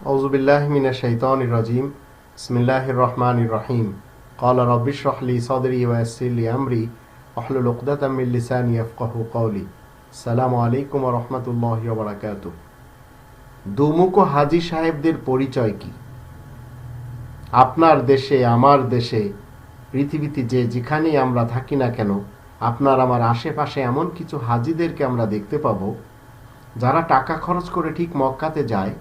أعوذ بالله من الشيطان الرجيم بسم الله الرحمن الرحيم قال رب اشرح لي صدري ويسر لي أمري واحلل عقدة من لساني يفقه قولي السلام عليكم ورحمة الله وبركاته দুমুখো হাজি সাহেবদের পরিচয় কি আপনার দেশে আমার দেশে পৃথিবীতে যে যেখানেই আমরা থাকি না কেন আপনার আমার আশেপাশে এমন কিছু হাজিদেরকে আমরা দেখতে পাবো যারা টাকা খরচ করে ঠিক মক্কাতে যায়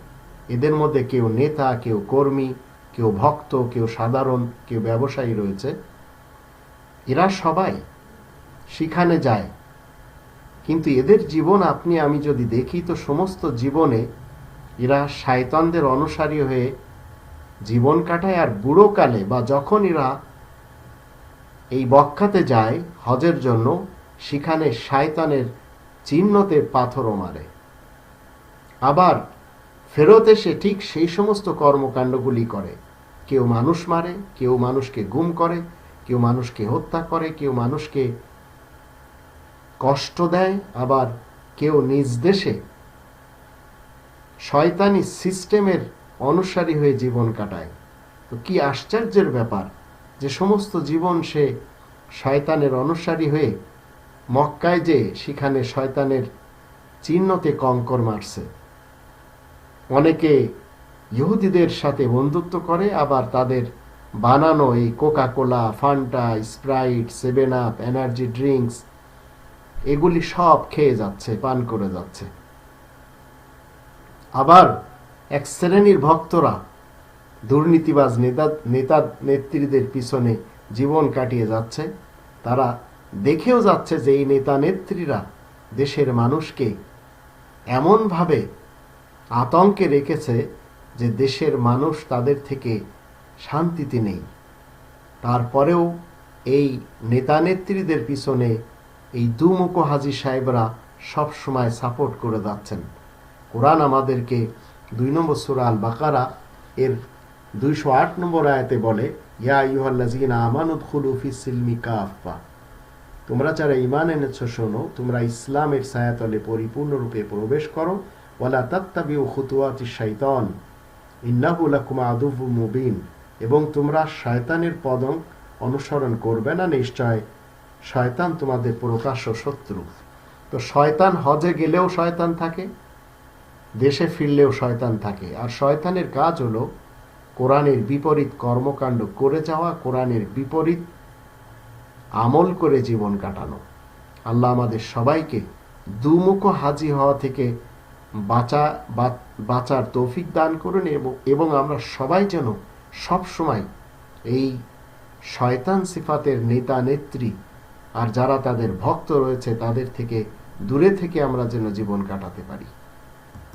এদের মধ্যে কেউ নেতা, কেউ কর্মী, কেউ ভক্ত, কেউ সাধারণ, কেউ ব্যবসায়ী রয়েছে। এরা সবাই সেখানে যায়। কিন্তু এদের জীবন আপনি, আমি যদি দেখি, তো সমস্ত জীবনে এরা শায়তানদের অনুসারী হয়ে জীবন কাটায়। আর বুড়োকালে বা যখন এরা এই বক্ষাতে যায় হজের জন্য, সেখানে শায়তানের চিহ্নতে পাথরও মারে। আবার ফেরত এসে ঠিক সেই সমস্ত কর্মকাণ্ডগুলি করে। কেউ মানুষ মারে, কেউ মানুষকে গুম করে, কেউ মানুষকে হত্যা করে, কেউ মানুষকে কষ্ট দেয়, আবার কেউ নিজ দেশে শয়তানি সিস্টেমের অনুসারী হয়ে জীবন কাটায়। তো কি আশ্চর্যের ব্যাপার যে সমস্ত জীবন সে শয়তানের অনুসারী হয়ে মক্কায় যে সেখানে শয়তানের চিহ্নতে কঙ্কর মারছে। অনেকে ইহুদিদের সাথে বন্ধুত্ব করে, আবার তাদের বানানো এই Coca Cola Fanta, Sprite, seven up, energy drinks, এগুলি সব খেয়ে যাচ্ছে, পান করে যাচ্ছে। আবার এক শ্রেণির ভক্তরা, দুর্নীতিবাজ নেতা নেতা নেত্রীদের পিছনে জীবন কাটিয়ে যাচ্ছে। তারা দেখেও যাচ্ছে যে এই নেতা নেত্রীরা দেশের মানুষকে এমনভাবে আতঙ্কে রেখেছে যে দেশের মানুষ তাদের থেকে শান্তিতে নেই। তারপরেও এই নেতা নেত্রীদের পিছনে এই দুমুখো হাজি সাহেবরা সবসময় সাপোর্ট করে যাচ্ছেন। কোরআন আমাদেরকে দুই নম্বর সুরা আল বাকারা এর দুইশো আট নম্বর আয়াতে বলে, ইয়া ইউহাল্লাজিনা আমানুদ খুলুফি সিলমি কাফা তোমরা যারা ইমান এনেছ শোনো, তোমরা ইসলামের ছায়াতলে পরিপূর্ণরূপে প্রবেশ করো। ওয়ালা তাত্তাবি খুতুয়াতি শাইতান, ইন্নাহু লাকুম আদুবু মুবিন, এবং তোমরা শয়তানের পদং অনুসরণ করবে না নিশ্চয়। শয়তান তোমাদের প্রকাশ্য শত্রু। তো শয়তান হজে গেলেও শয়তান থাকে, দেশে ফিরলেও শয়তান থাকে। আর শয়তানের কাজ হলো কোরআনের বিপরীত কর্মকাণ্ড করে যাওয়া, কোরআনের বিপরীত আমল করে জীবন কাটানো। আল্লাহ আমাদের সবাইকে দুমুখো হাজি হওয়া থেকে বাঁচা বাঁচার তৌফিক দান করুন এবং এবং আমরা সবাই যেন সবসময় এই শয়তান সিফাতের নেতা, নেত্রী আর যারা তাদের ভক্ত রয়েছে তাদের থেকে দূরে থেকে আমরা যেন জীবন কাটাতে পারি।